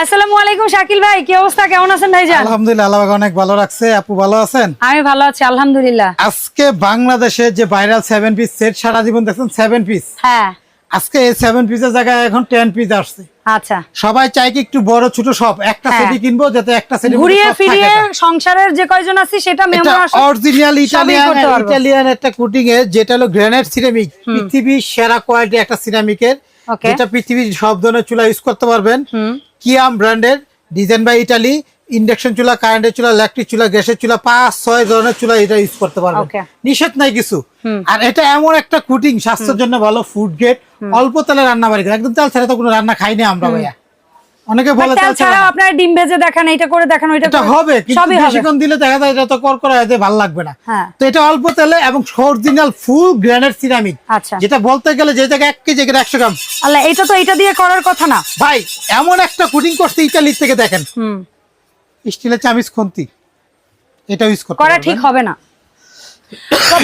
আসসালামু আলাইকুম শাকিল ভাই কি অবস্থা? কেমন আছেন ভাইজান? আলহামদুলিল্লাহ আল্লাহ অনেক ভালো রাখছে। আপু ভালো আছেন? আমি ভালো আছি আলহামদুলিল্লাহ। আজকে বাংলাদেশে যে ভাইরাল সেভেন পিস সেট সারা জীবন দেখছেন সেভেন পিস হ্যাঁ। আজকে এই সেভেন পিসের জায়গায় এখন টেন পিস আসছে। আচ্ছা। সবাই চাই কি একটু বড় ছোট সব একটা হ্যাঁ। সেটই কিনবো যাতে একটা সেট ঘুরিয়ে ফিরিয়ে সংসারের যে কয়জন আছি সেটা মেমোর অরিজিনাল ইটালিয়ান করতে পারব। ইটালিয়ান একটা কুটিং এর যেটা হলো গ্রানাইট সিরামিক পৃথিবীর সেরা কোয়ালিটি একটা সিরামিকের. যেটা পৃথিবীর সব ধরনের চুলা ইউজ করতে পারবেন। কিয়াম ব্র্যান্ডের ডিজাইন বাই ইটালি ইন্ডাকশন চুলা কারেন্টের চুলা ইলেকট্রিক চুলা গ্যাসের চুলা পাঁচ ছয় ধরনের চুলা এটা ইউজ করতে পারবেন। নিষেধ নাই কিছু। আর এটা এমন একটা কুটিং স্বাস্থ্যের জন্য ভালো ফুড গেট অল্প তেলে রান্না বাড়ি। একদম তেল ছাড়া তো কোনো রান্না খাইনি আমরা ভাইয়া। অনেকে বলে তেল ছাড়াও আপনারা ডিম ভেজে দেখান এটা করে দেখান ওইটা এটা হবে কিন্তু বেশিক্ষণ দিলে দেখা যায় এটা তো কর করা যেতে ভালো লাগবে না। হ্যাঁ। তো এটা অল্প তেলে এবং অরিজিনাল ফুল গ্রানাইট সিরামিক যেটা বলতে গেলে যে জায়গায় এক কেজি এখানে একশো গ্রাম। আল্লাহ এটা তো এটা দিয়ে করার কথা না। ভাই এমন একটা কুটিং করছে ইটালির থেকে দেখেন। হুম। স্টিলের চামিচ খুন্তি। এটা ইউজ করতে করা ঠিক হবে না।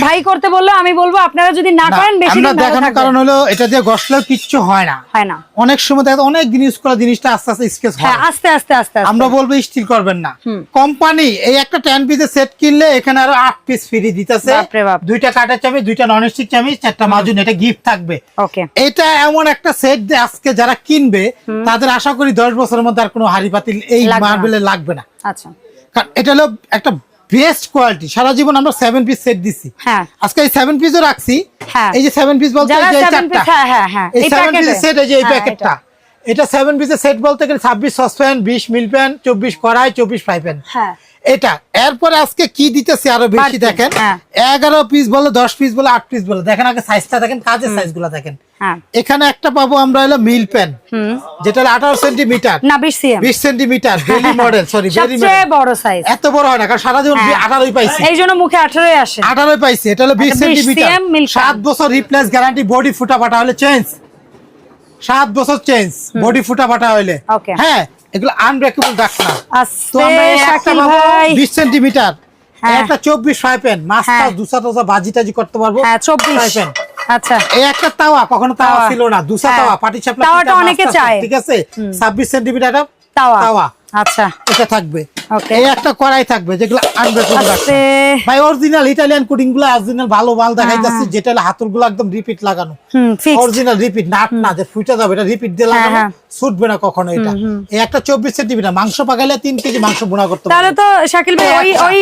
ভাই করতে বললে আমি বলব আপনারা যদি না করেন বেশি আমরা দেখানোর কারণ হলো এটা দিয়ে ঘষলেও কিচ্ছু হয় না। হয় না। অনেক সময় দেখা অনেক দিন ইউজ করা জিনিসটা আস্তে আস্তে স্কেচ হ্যাঁ। হয় আস্তে আস্তে আস্তে। আমরা বলব স্টিল করবেন না। কোম্পানি এই একটা টেন পিসের সেট কিনলে এখানে আরও আট পিস ফ্রি দিতেছে। দুইটা কাঠের চামচ দুইটা নন স্টিক চামচ চারটা মাজুন এটা গিফট থাকবে। ওকে এটা এমন একটা সেট যে আজকে যারা কিনবে তাদের আশা করি দশ বছরের মধ্যে আর কোনো হাড়ি পাতিল এই মার্বেলে লাগবে না। আচ্ছা। কারণ এটা হলো একটা বেস্ট কোয়ালিটি সারা জীবন আমরা সেভেন পিস সেট দিছি। হ্যাঁ। আজকে এই সেভেন পিসও রাখছি। হ্যাঁ। এই যে সেভেন পিস বলতে এই যে চারটা। হ্যাঁ, হ্যাঁ, হ্যাঁ, এই পিসের সেট এই যে এই প্যাকেটটা এটা। সেভেন পিসের সেট বলতে গেলে ছাব্বিশ সসপ্যান বিশ মিল প্যান চব্বিশ কড়াই চব্বিশ ফ্রাই প্যান হ্যাঁ। এটা এরপরে আজকে কি দিতেছে আরও বেশি দেখেন? হ্যাঁ। এগারো পিস বলে দশ পিস বলে আট পিস বলে। দেখেন আগে সাইজটা দেখেন কাজের সাইজগুলা দেখেন। এখানে একটা পাবো আমরা হলো মিল প্যান যেটা আঠারো সেন্টিমিটার। না বিশ বিশ সেন্টিমিটার বেলি মডেল সরি সবচেয়ে বড় সাইজ এত বড় হয় না কারণ সারা জীবন হ্যাঁ। আঠারোই পাইছি। এই জন্য মুখে আঠারোই আসে। আঠারোই পাইছি এটা হলো বিশ আচ্ছা, 20 সেন্টিমিটার। সাত বছর রিপ্লেস গ্যারান্টি বডি ফুটা ফাটা হলে চেঞ্জ সাত বছর চেঞ্জ বডি ফুটা ফাটা হলে। হ্যাঁ এগুলো আনব্রেকেবল ডাক না। তো আমরা একটা পাবো বিশ সেন্টিমিটার। হ্যাঁ। একটা চব্বিশ ফ্রাই প্যান মাছ হ্যাঁ। দুসা টুসা ভাজি টাজি করতে পারব। হ্যাঁ চব্বিশ। ফ্রাই প্যান আচ্ছা এই একটা তাওয়া কখনো তাওয়া। ছিল না দুসা হ্যাঁ। তাওয়া পাটি চাপলা তাওয়াটা অনেকে চায়। ঠিক আছে ছাব্বিশ সেন্টিমিটার তাওয়া তাওয়া আচ্ছা। এটা থাকবে. এই একটা কড়াই থাকবে যেগুলো আনব্রেকেবল আস্তে ভাই অরিজিনাল ইটালিয়ানগুলো অরিজিনাল ভালো মাল দেখাইতেছি যেটা হলো হাতুরগুলো একদম রিপিট লাগানো। হুম অরিজিনাল রিপিট নাট না যে ফুটে যাবে এটা রিপিট দিয়ে লাগানো হ্যাঁ। ছুটবে না কখনো এটা। এই একটা চব্বিশ সেন্টিমিটার মাংস পাকাইলে তিন কেজি মাংস বোনা করতে তাহলে তো শাকিল ভাই ওই ওই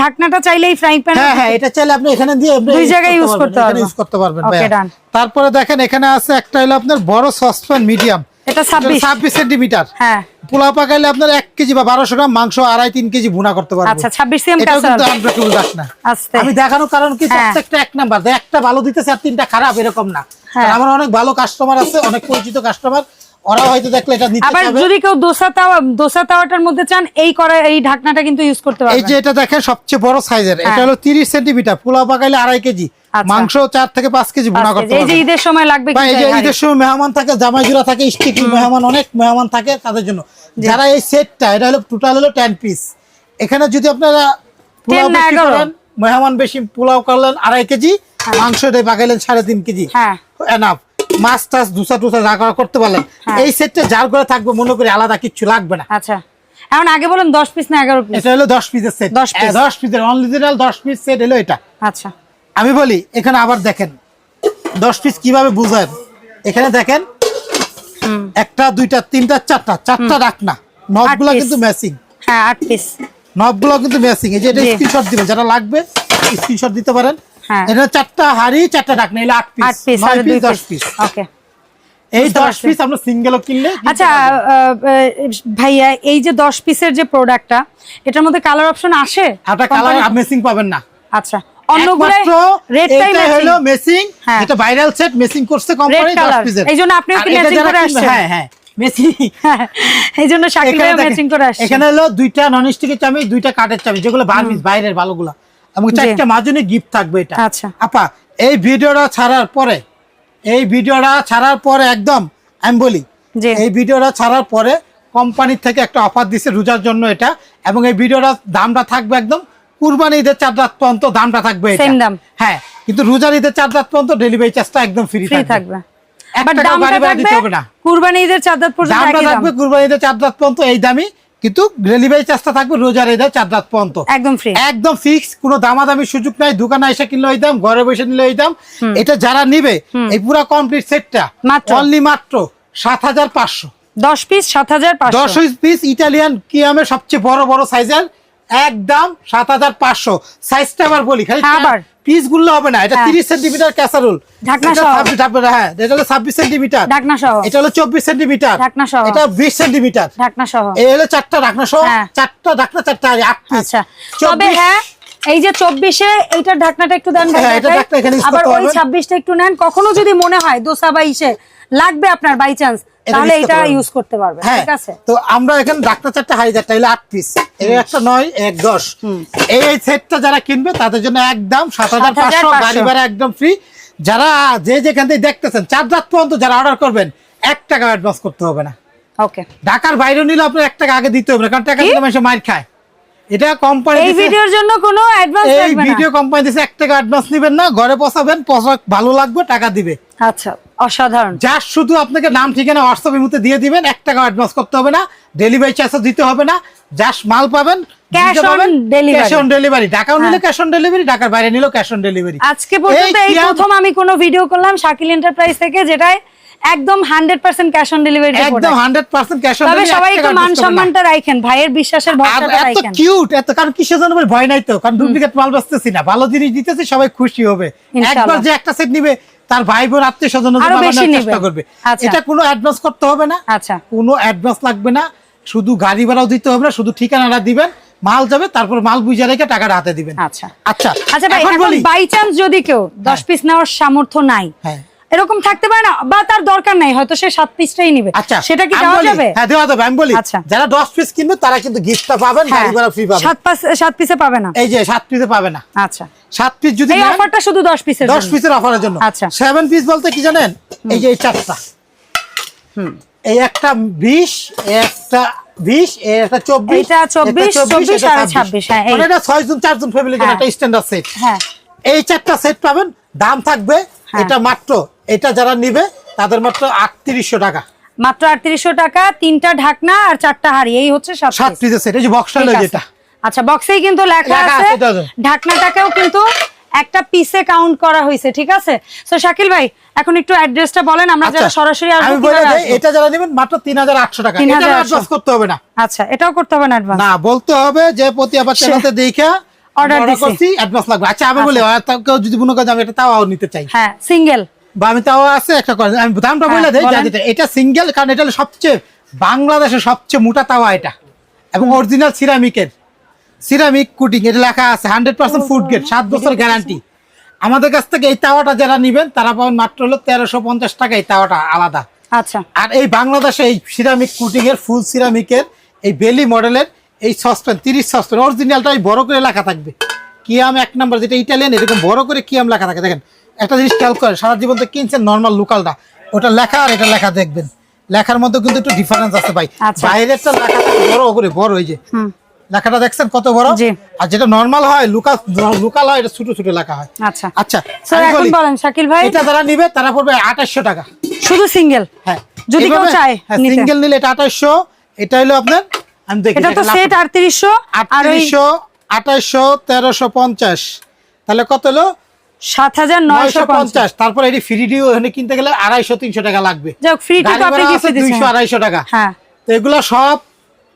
ঢাকনাটা চাইলেই ফ্রাই প্যান হ্যাঁ হ্যাঁ এটা চাইলে আপনি এখানে দিয়ে দুই জায়গায় পারবেন, করতে এখানে পারব। use করতে পারবেন. তারপরে দেখেন এখানে আছে একটা হলো আপনার বড় সসপ্যান মিডিয়াম এটা সেন্টিমিটার। হ্যাঁ। পোলাও পাকাইলে আপনার এক কেজি বা গ্রাম মাংস আড়াই কেজি ভুনা করতে পারবেন আচ্ছা ছাব্বিশ সিএম এটাও কিন্তু ক্যাসাল unbreakable duck না। আমি দেখানোর কারণ কি হ্যাঁ। প্রত্যেকটা এক নাম্বার। একটা ভালো দিতেছে আর তিনটা খারাপ এরকম না। হ্যাঁ। আমার অনেক ভালো কাস্টমার আছে অনেক পরিচিত কাস্টমার ওরা হয়তো দেখলে এটা নিতে আবার যদি কেউ দোসা তাওয়া দোসা তাওয়াটার মধ্যে চান এই করা এই ঢাকনাটা কিন্তু ইউজ করতে এই যে এটা দেখেন সবচেয়ে বড় সাইজের। এটা হলো তিরিশ সেন্টিমিটার। পোলাও পাকাইলে আড়াই কেজি। মাংস চার থেকে পাঁচ কেজি ভুনা করতে এই যে ঈদের সময় লাগবে এই যে ঈদের সময় মেহমান থাকে জামাই জোড়া থাকে স্টিকি মেহমান অনেক মেহমান থাকে তাদের জন্য। যারা এই সেটটা এটা হলো টোটাল হলো টেন পিস এখানে যদি আপনারা পোলাও বেশি করেন মেহমান বেশি পোলাও করলেন আড়াই কেজি মাংস এটা পাকাইলেন সাড়ে তিন কেজি। হ্যাঁ। এনাফ মাছ টাছ দুসা টুসা যা করা করতে পারলেন। হ্যাঁ। এই সেটটা যার করে থাকবে মনে করি আলাদা কিচ্ছু লাগবে না। আচ্ছা। এখন আগে বলেন দশ পিস না এগারো পিস এটা হলো দশ পিসের সেট 10 piece। দশ পিসের অনলিজিনাল দশ পিস সেট হলো এটা। আচ্ছা। আমি বলি এখানে আবার দেখেন দশ পিস কীভাবে বুঝেন এখানে দেখেন একটা দুইটা তিনটা চারটা চারটা রাখ না। নবগুলো কিন্তু ম্যাচিং হ্যাঁ আট পিস নবগুলো কিন্তু ম্যাচিং এই যে এটা স্ক্রিনশট দিবেন যারা লাগবে স্ক্রিনশট দিতে পারেন। হ্যাঁ। এটা চারটা হাড়ি চারটা রাখ না আট পিস আট পিস আর দুই দশ পিস ওকে এই বুঝতে দশ পারছি। পিস আমরা সিঙ্গেলও কিনলে আচ্ছা ভাইয়া এই যে দশ পিসের যে প্রোডাক্টটা এটার মধ্যে কালার অপশন আসে? কালার মেসিং পাবেন না। আচ্ছা। অন্যগুলো একমাত্র রেডটাই হলো মেসিং হ্যাঁ। এটা ভাইরাল সেট মেসিং করছে কোম্পানি 10 পিসের এই জন্য কি এটা করে আসছেন? হ্যাঁ হ্যাঁ মেসিং এই জন্য শাকিল এখানে ম্যাচিং করে আসছে। এখানে হলো দুইটা নন স্টিকের চামচ দুইটা কাঠের চামচ যেগুলো বার্মিস বাইরের ভালোগুলো এবং চারটা মাজুনি গিফট থাকবে এটা। আচ্ছা। আপা এই ভিডিওটা ছাড়ার পরে এই ভিডিওটা ছাড়ার পরে একদম আমি বলি এই ভিডিওটা ছাড়ার পরে কোম্পানির থেকে একটা অফার দিছে রোজার জন্য এটা এবং এই ভিডিওটা দামটা থাকবে একদম কুরবানি ঈদের চার রাত পর্যন্ত দামটা থাকবে। দাম। হ্যাঁ কিন্তু রোজার ঈদের চার রাত পর্যন্ত ডেলিভারি চার্জটা একদম ফ্রি থাকবে এক বাট টাকাও দামটা গাড়ি ভাড়া দিতে থাকবে হবে না। কুরবানি ঈদের চার রাত পর্যন্ত দামটা একই দাম। থাকবে চার রাত পর্যন্ত এই দামি কিন্তু ডেলিভারি চার্জটা থাকবে রোজার এই দাম চার রাত পর্যন্ত একদম ফ্রি একদম ফিক্স কোনো দামাদামি সুযোগ নাই দোকানে এসে কিনলে দাম ঘরে বসে নিলে ওই দাম এটা যারা নিবে এই পুরো কমপ্লিট সেটটা? অনলি মাত্র সাত হাজার পাঁচশো দশ পিস সাত হাজার দশ পিস ইটালিয়ান কিয়ামের সবচেয়ে বড় বড় সাইজের একদম সাত হাজার পাঁচশো। সাইজটা আবার বলি খালি হ্যাঁ, পিসগুলো হবে না এটা হ্যাঁ। তিরিশ সেন্টিমিটার ক্যাসারোল ঢাকনা এটা সহ। 26 ঢাকনা, হ্যাঁ এটা হলো ছাব্বিশ সেন্টিমিটার ঢাকনা সহ। এটা হলো চব্বিশ সেন্টিমিটার ঢাকনা সহ। এটা বিশ সেন্টিমিটার ঢাকনা সহ। এই হলো চারটা ঢাকনা সহ। চারটা ঢাকনা চারটা আট পিস আচ্ছা। তবে হ্যাঁ এই যে চব্বিশে এইটার ঢাকনাটা একটু দেন এটা দেখাই। ঢাকনা আবার ওই ছাব্বিশটা একটু নেন। কখনো যদি মনে হয় দোসা বা ইসে লাগবে আপনার বাই চান্স তাহলে এটা ইউজ করতে পারবে হ্যাঁ। ঠিক আছে? তো আমরা এখন ডাক্তার চারটা হাই চারটা হলো আট পিস এর একটা নয় এক দশ। এই সেটটা যারা কিনবে তাদের জন্য একদম সাত হাজার পাঁচশো 7,500 গাড়ি ভাড়া একদম ফ্রি যারা যে যেখান থেকে দেখতেছেন চার রাত পর্যন্ত যারা অর্ডার করবেন এক টাকা অ্যাডভান্স করতে হবে না। ওকে ঢাকার বাইরে নিলে আপনার এক টাকা আগে দিতে হবে না কারণ টাকা? দিলে মানুষ মার খায়। এটা কোম্পানি এই ভিডিওর জন্য কোনো অ্যাডভান্স এই লাগবে না। ভিডিও কোম্পানি দিছে এক টাকা অ্যাডভান্স নিবেন না ঘরে পৌঁছাবেন পোশাক ভালো লাগবে টাকা দিবে। আচ্ছা অসাধারণ। শুধু আপনাকে নাম ঠিকানা হোয়াটসঅ্যাপ এর মধ্যে দিয়ে দিবেন এক টাকা অ্যাডভান্স করতে হবে না ডেলিভারি চার্জও দিতে হবে না যাস মাল পাবেন Cash on delivery. Cash on delivery ঢাকাও নিলে। ক্যাশ অন ডেলিভারি ঢাকার বাইরে নিলেও ক্যাশ অন ডেলিভারি আজকে পর্যন্ত এই প্রথম আমি কোনো ভিডিও করলাম শাকিল এন্টারপ্রাইজ থেকে যেটাই একদম hundred percent cash on delivery একদম হান্ড্রেড পার্সেন্ট ক্যাশ অন তবে সবাই একটু মান সম্মানটা রাখেন ভাইয়ের বিশ্বাসের ভরসাটা এত কিউট এত কারণ কিসের জন্য ভয় নাই তো? কারণ ডুপ্লিকেট মাল বেচতেছি না। ভালো জিনিস দিতেছি সবাই খুশি হবে। একবার যে একটা সেট নিবে তার ভাই বোন আত্মীয় স্বজন। চেষ্টা করবে। আচ্ছা। এটা কোনো অ্যাডভান্স করতে হবে না। আচ্ছা। কোনো অ্যাডভান্স লাগবে না। শুধু গাড়ি ভাড়াও দিতে হবে না শুধু ঠিকানাটা দিবেন। মাল যাবে তারপর মাল বুঝে রেখে টাকাটা হাতে দিবেন। আচ্ছা। আচ্ছা আচ্ছা ভাই এখন এখন বাই চান্স যদি কেউ দশ পিস নেওয়ার সামর্থ্য নাই হ্যাঁ। এরকম থাকতে পারে না বা তার দরকার নাই হয়তো সে সাত পিসটাই নিবে। আচ্ছা সেটা কি দেওয়া যাবে? হ্যাঁ দেওয়া যাবে আমি বলি। আচ্ছা। যারা দশ পিস কিনবে তারা কিন্তু গিফটটা পাবেন হ্যাঁ, গাড়ি ভাড়া ফ্রি পাবেন। সাত পাঁচ সাত পিসে পাবে না। এই যে সাত পিসে পাবে না। আচ্ছা। সাত পিস যদি এই অফারটা শুধু দশ পিসের দশ জন্য। পিসের অফারের জন্য। আচ্ছা। সেভেন পিস বলতে কি জানেন? এই যে এই চারটা। এই একটা বিশ এই একটা বিশ এই একটা চব্বিশ এইটা 24, 24, আর 26, হ্যাঁ, এই। মানে এটা ছয় জন চার জন ফ্যামিলির জন্য হ্যাঁ। একটা স্ট্যান্ডার্ড সেট হ্যাঁ। এই চারটা সেট পাবেন দাম থাকবে হ্যাঁ। এটা মাত্র এটা যারা নিবে তাদের মাত্র আটত্রিশশো টাকা। মাত্র আটত্রিশশো টাকা তিনটা ঢাকনা আর চারটা হাড়ি এই হচ্ছে সাত সাত পিসের সেট এই যে বক্সটা ঠিক হলো আচ্ছা বক্সেই কিন্তু লেখা আছে। ঢাকনাটাকেও কিন্তু একটা পিসে কাউন্ট করা হয়েছে ঠিক আছে? তো শাকিল ভাই এখন একটু অ্যাড্রেসটা বলেন আমরা যারা আচ্ছা, সরাসরি আসব আমি বলে দেই এটা যারা নেবেন মাত্র তিন হাজার আটশো টাকা। 3,800 এটা অ্যাডভান্স করতে হবে না। আচ্ছা এটাও করতে হবে না অ্যাডভান্স না বলতে হবে যে প্রতি আবার চ্যানেলতে দেখে অর্ডার দিছি। অ্যাডভান্স লাগবে। আচ্ছা আমি বলি আর তা- কেউ যদি মনে করে আমি এটা তাও নিতে চাই। হ্যাঁ সিঙ্গেল বা আমি তাও আছে একটা আমি দামটা হ্যাঁ, বলে দেই এটা সিঙ্গেল কারণ এটা সবচেয়ে বাংলাদেশের সবচেয়ে মোটা তাওয়া এটা। এবং অরিজিনাল সিরামিকের সিরামিক কুটিং এটা লেখা আছে হান্ড্রেড পার্সেন্ট ফুড গ্রেড সাত বছর গ্যারান্টি আমাদের কাছ থেকে এই তাওয়াটা যারা নিবেন তারা পাবেন মাত্র হলো তেরোশো পঞ্চাশ টাকা এই তাওয়াটা আলাদা। আচ্ছা। আর এই বাংলাদেশে এই সিরামিক কুটিং এর ফুল সিরামিকের এই বেলি মডেলের এই সসপ্যান তিরিশ সসপ্যান অরিজিনালটা এই বড় করে লেখা থাকবে। কিয়াম এক নম্বর যেটা ইটালিয়ান এরকম বড় করে কিয়াম লেখা থাকে। দেখেন একটা জিনিস খেয়াল করেন সারা জীবন তো কিনছেন নর্মাল লোকালটা। ওটা লেখা আর এটা লেখা দেখবেন। লেখার মধ্যে কিন্তু একটু ডিফারেন্স আছে ভাই। আচ্ছা। বাইরেরটা লেখা বড় করে বড় এই যে। লেখাটা দেখছেন কত বড়? আর যেটা নর্মাল হয় লোকাল লোকাল হয় এটা ছোট ছোট লেখা হয়। আচ্ছা। আচ্ছা এখন বলেন শাকিল ভাই? এটা যারা নিবে তারা পড়বে আঠাশশো টাকা। শুধু সিঙ্গেল হ্যাঁ। যদি কেউ চায় হ্যাঁ। সিঙ্গেল নিলে এটা আঠাশশো এটা হলো আপনার আমি দেখি এটা তো সেট আটত্রিশশো আর ওই আটত্রিশশো আঠাশশো তেরোশো পঞ্চাশ। তাহলে কত হলো? তারপর এটি ফ্রি ডিও এখানে কিনতে গেলে টাকা লাগবে। যাক ফ্রি আপনি টাকা। হ্যাঁ। তো এগুলো সব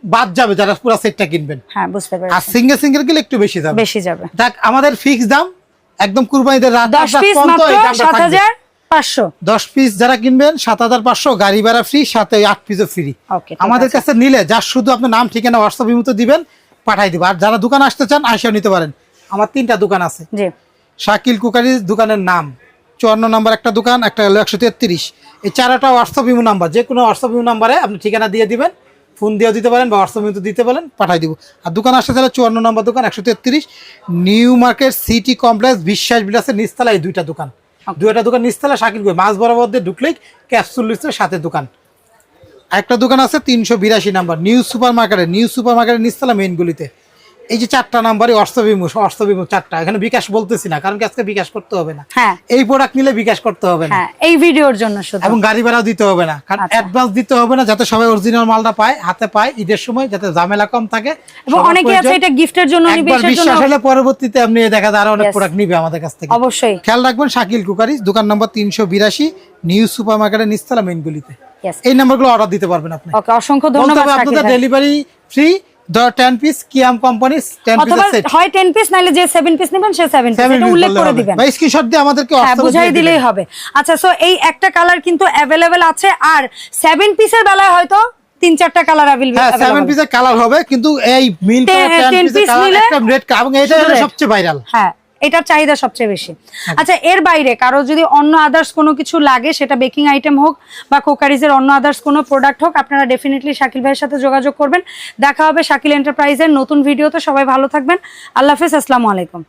বাদ যাবে যারা পুরো সেটটা কিনবেন। হ্যাঁ বুঝতে আর সিঙ্গেল সিঙ্গেল গেলে একটু বেশি যাবে। বেশি যাবে। দেখ আমাদের ফিক্স দাম একদম কুরবানিদের রাত পিস মাত্র যারা কিনবেন গাড়ি ভাড়া ফ্রি সাথে আট পিসও ফ্রি আমাদের কাছে নিলে যার শুধু আপনার নাম ঠিকানা হোয়াটসঅ্যাপ দিবেন পাঠাই দিব। আর যারা দোকান আসতে চান আইসাও নিতে পারেন। আমার তিনটা দোকান আছে। জি। শাকিল কুকারি দোকানের নাম। চুয়ান্ন নাম্বার একটা দোকান একটা হলো একশো তেত্রিশ। এই চারটা হোয়াটসঅ্যাপ ইমো নাম্বার যে কোনো হোয়াটসঅ্যাপ ইমো নাম্বারে আপনি ঠিকানা দিয়ে দিবেন ফোন দিয়েও দিতে পারেন বা হোয়াটসঅ্যাপ দিতে পারেন পাঠাই দিব। আর দোকান আসতে তাহলে চুয়ান্ন নম্বর দোকান একশো তেত্রিশ নিউ মার্কেট সিটি কমপ্লেক্স বিশ্বাস বিলাসের নিচতলা এই দুইটা দোকান। দুইটা দোকান নিচতলা শাকিল কুই মাছ বরাবর দিয়ে ঢুকলেই ক্যাপসুল লিস্টের সাথে দোকান। একটা দোকান আছে তিনশো বিরাশি নাম্বার নিউ সুপার মার্কেটে নিউ সুপার মার্কেটের নিচতলা মেইন গলিতে। এই যে চারটা নাম্বারই অর্থবিমু অর্থবিমু চারটা। এখানে বিকাশ বলতেছি না কারণ আজকে বিকাশ করতে হবে না। হ্যাঁ। এই প্রোডাক্ট নিলে বিকাশ করতে হবে না। হ্যাঁ এই ভিডিওর জন্য শুধু। এবং গাড়ি ভাড়াও দিতে হবে না কারণ আচ্ছা। অ্যাডভান্স দিতে হবে না যাতে সবাই অরিজিনাল মালটা পায় হাতে পায় ঈদের সময় যাতে ঝামেলা কম থাকে। এবং অনেকে আছে এটা গিফটের জন্য নিবে একবার জন্য বিশ্বাস হলে পরবর্তীতে আপনি দেখা যায় আরও অনেক প্রোডাক্ট নিবে আমাদের কাছ থেকে। অবশ্যই। খেয়াল রাখবেন শাকিল কুকারি দোকান নম্বর তিনশো বিরাশি নিউ সুপার মার্কেটের নিস্তালা মেইন গুলিতে. এই নাম্বারগুলো অর্ডার দিতে পারবেন আপনি। ওকে অসংখ্য ধন্যবাদ আপনাদের ডেলিভারি ফ্রি টেন পিস কিয়াম কোম্পানি টেন পিস সেট হয় 10 পিস নাইলে যে 7 পিস নেবেন সে 7 পিস এটা উল্লেখ করে দিবেন। বা স্ক্রিনশট দিয়ে আমাদেরকে হ্যাঁ বুঝাই দিলেই হবে। আচ্ছা সো এই একটা কালার কিন্তু অ্যাভেলেবেল আছে আর 7 পিসের বেলায় হয়তো তিন চারটা কালার হ্যাঁ সেভেন পিসের কালার হবে কিন্তু এই মিল Ten- ten piece নিলে একটা রেড এবং এটা। সবচেয়ে ভাইরাল হ্যাঁ। এটার চাহিদা সবচেয়ে বেশি। আচ্ছা। এর বাইরে কারও যদি অন্য আদার্স কোনো কিছু লাগে সেটা বেকিং আইটেম হোক বা কোকারিজের অন্য আদার্স কোনো প্রোডাক্ট হোক আপনারা ডেফিনেটলি শাকিল ভাইয়ের সাথে যোগাযোগ করবেন। দেখা হবে শাকিল এন্টারপ্রাইজের নতুন ভিডিওতে সবাই ভালো থাকবেন। আল্লাহ হাফেজ আসসালামু আলাইকুম।